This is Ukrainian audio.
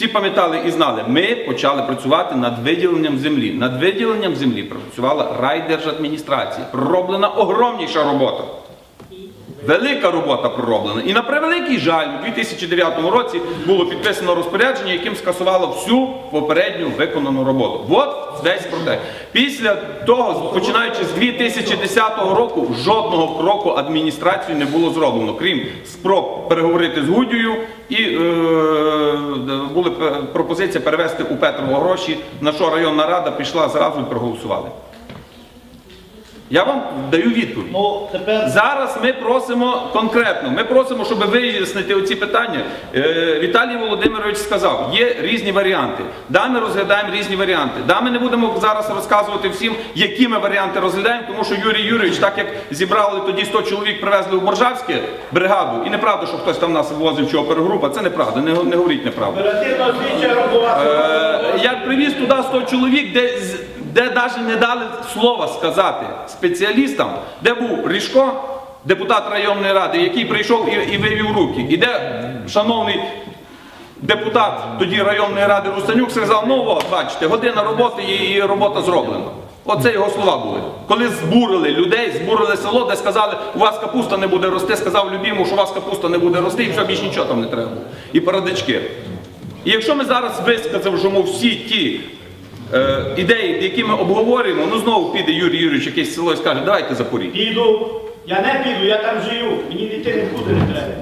всі пам'ятали і знали, ми почали працювати над виділенням землі. Над виділенням землі працювала райдержадміністрація. Пророблена огромніша робота. Велика робота пророблена. І на превеликий жаль, у 2009 році було підписано розпорядження, яким скасувало всю попередню виконану роботу. От весь про те. Після того, починаючи з 2010 року, жодного кроку адміністрації не було зроблено, крім спроб переговорити з Гудією і е, була п- пропозиція перевести у Петрово гроші, на що районна рада пішла зразу і проголосували. Я вам даю відповідь. Ну, тепер Зараз ми просимо конкретно, ми просимо, щоб вияснити оці питання. Е, Віталій Володимирович сказав, є різні варіанти. Да, ми розглядаємо різні варіанти. Да, ми не будемо зараз розказувати всім, які ми варіанти розглядаємо, тому що Юрій Юрійович, так як зібрали тоді 100 чоловік, привезли в Боржавське бригаду, і неправда, що хтось там нас вивозив чи опергрупа, це неправда, не, не говоріть неправду. оперативно слідча робота. Е, Я привіз туди 100 чоловік, де, де навіть не дали слова сказати спеціалістам, де був Ріжко, депутат районної ради, який прийшов і, і вивів руки. І де шановний депутат тоді районної ради Рустанюк сказав, ну от, бачите, година роботи і, робота зроблена. Оце його слова були. Коли збурили людей, збурили село, де сказали, у вас капуста не буде рости, сказав Любіму, що у вас капуста не буде рости, і все більше нічого там не треба було. І парадички. І якщо ми зараз висказимо всі ті е, ідеї, які ми обговорюємо, ну знову піде Юрій Юрійович якесь село і скаже, давайте запоріть. Піду. Я не піду, я там живу. Мені дітей нікуди не треба.